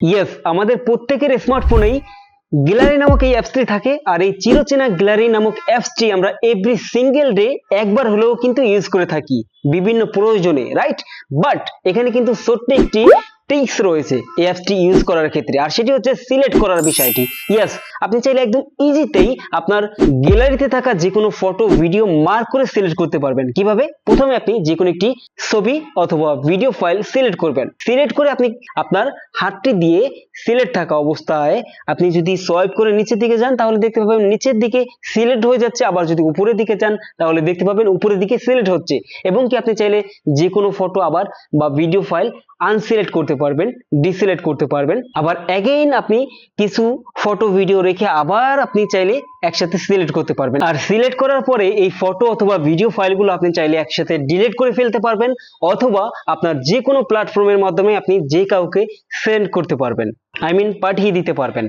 Yes আমাদের প্রত্যেকের স্মার্টফোনেই gallery নামক এই অ্যাপসটি থাকে, আর এই চিরচেনা গ্যালারি নামক অ্যাপসটি আমরা এভরি সিঙ্গেল ডে একবার হলেও কিন্তু ইউজ করে থাকি, বিভিন্ন প্রয়োজনে রাইট বাট এখানে কিন্তু সত্যি একটি টিক্স রয়েছে এই অ্যাপসটি ইউজ করার ক্ষেত্রে। আর সেটি হচ্ছে সিলেক্ট করার বিষয়টি। ইয়েস আপনি চাইলে একদম ইজিতেই আপনার গ্যালারিতে থাকা যে কোনো ফটো ভিডিও মার্ক করে সিলেক্ট করতে পারবেন। কীভাবে? প্রথমে আপনি যে কোনো একটি ছবি অথবা ভিডিও ফাইল সিলেক্ট করবেন। সিলেক্ট করে আপনি আপনার হাতটি দিয়ে সিলেক্ট থাকা অবস্থায় আপনি যদি সোয়াইপ করে নিচের দিকে যান, তাহলে দেখতে পাবেন নিচের দিকে সিলেক্ট হয়ে যাচ্ছে। আবার যদি উপরের দিকে যান, তাহলে দেখতে পাবেন উপরের দিকে সিলেক্ট হচ্ছে। এবং কি আপনি চাইলে যে কোনো ফটো আবার বা ভিডিও ফাইল আনসিলেক্ট করতে পারবেন ডিসিলেক্ট করতে পারবেন। আবার অ্যাগেইন আপনি কিছু ফটো ভিডিও রেখে আবার আপনি চাইলে একসাথে সিলেক্ট করতে পারবেন। আর সিলেক্ট করার পরে এই ফটো অথবা ভিডিও ফাইলগুলো আপনি চাইলে একসাথে ডিলিট করে ফেলতে পারবেন, অথবা আপনার যে কোনো প্ল্যাটফর্মের মাধ্যমে আপনি যে কাউকে সেন্ড করতে পারবেন। আই মিন পাঠিয়ে দিতে পারবেন।